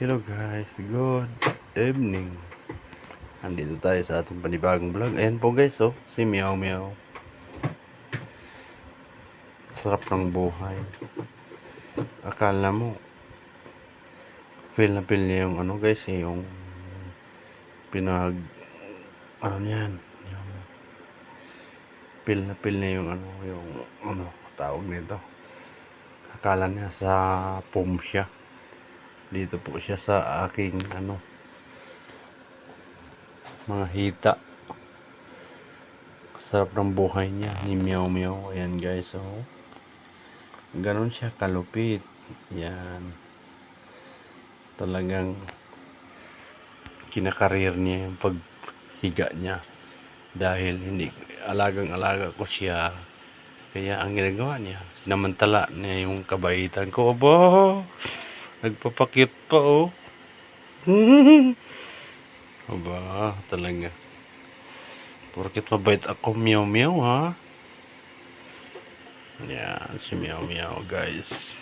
Hello guys, good evening. Andito tayo sa ating panibagong vlog. Ayan po guys, oh, si Meow Meow. Sarap ng buhay. Akala mo, feel na feel niya yung ano guys, eh, yung pinag, ano niyan, yung feel na feel niya yung ano, yung ano, tawag nito. Akala niya sa pom siya dito po siya sa aking ano mga hita. Sarap ng buhay niya. Ni Meow Meow ayan guys so ganun siya kalupit. Yan talagang kinakarir niya yung paghiga niya. Dahil hindi alagang alaga ko siya. Kaya ang ginagawa niya sinamantala niya yung kabaitan ko. Aba Nagpapakit pa oh. Aba, talaga. Porkit mabait ako meow meow ha. Yan, si meow meow guys.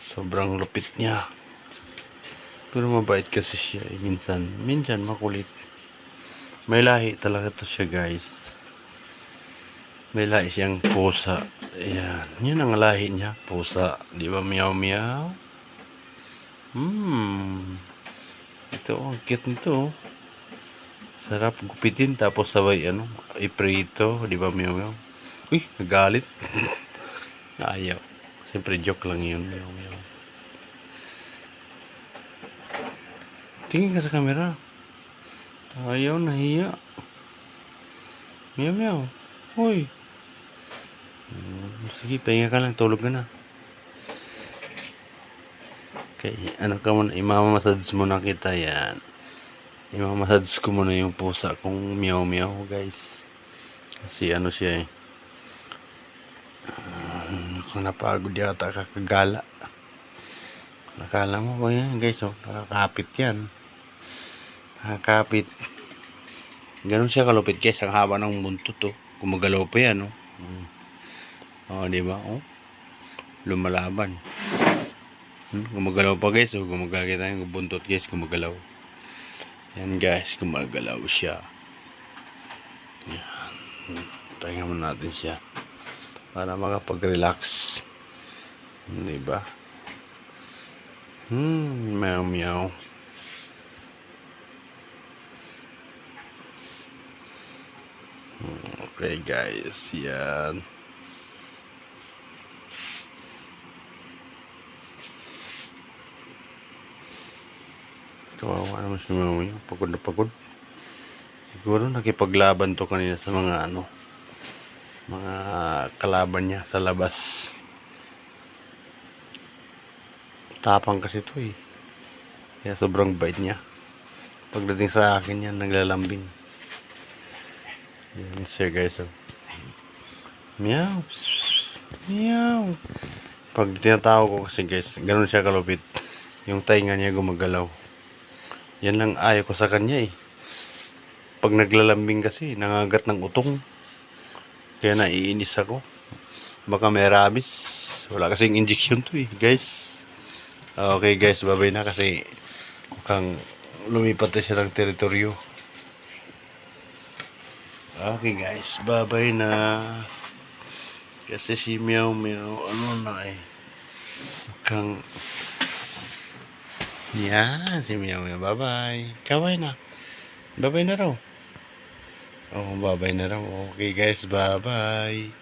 Sobrang lupit niya. Pero mabait kasi siya eh, minsan. Minsan makulit. May lahi talaga to siya guys. May lahi siyang pusa. Ayan. Yun ang lahi niya. Pusa. Di ba meow meow? Hmm. Ito, ang cute nito. oh. Sarap gupitin tapos sabay ano, iprito, di ba meow meow? Uy, nagalit. Ayaw. Siyempre joke lang yun, meow. Tingin ka sa camera. Ayaw, nahiya. Meow meow. Hoy. Hmm, Sige, pahinga ka lang, tulog ka na. Okay, ano ka muna, imamamasage muna kita yan. Imamassage ko muna yung pusa kong meow meow guys. Kasi ano siya eh. Um, napagod yata kakagala. Nakala mo ba yan guys oh, nakakapit yan. Nakakapit. Ganun siya kalupit guys, ang haba ng buntot oh. Gumagalaw pa yan oh. Mm. Oh, di ba? Oh. Lumalaban. Hmm, gumagalaw pa guys. Oh, gumagalaw yung buntot guys. Gumagalaw. Yan guys. Gumagalaw siya. Yan. Pahinga mo natin siya. Para makapag-relax. Diba? Hmm. Meow meow. Hmm, Okay guys. Yan. Kawawa naman si Mami. Pagod na pagod. Siguro nakipaglaban to kanina sa mga ano, mga kalaban niya sa labas. Tapang kasi to eh. Kaya sobrang bait niya. Pagdating sa akin yan, naglalambing. Yan siya guys. Oh. Meow. Meow. Pag tinatawag ko kasi guys, ganun siya kalupit. Yung tainga niya gumagalaw. Yan lang ayaw ko sa kanya eh. Pag naglalambing kasi, nangagat ng utong. Kaya naiinis ako. Baka may rabies. Wala kasing injection to eh, guys. Okay guys, babay na kasi mukhang lumipat na siya ng teritoryo. Okay guys, babay na. Kasi si Meow Meow, ano na eh. Mukhang yan, si Meow Meow. Bye-bye. Kaway na. Bye-bye na raw. Oh, bye-bye na raw. Okay guys, bye-bye.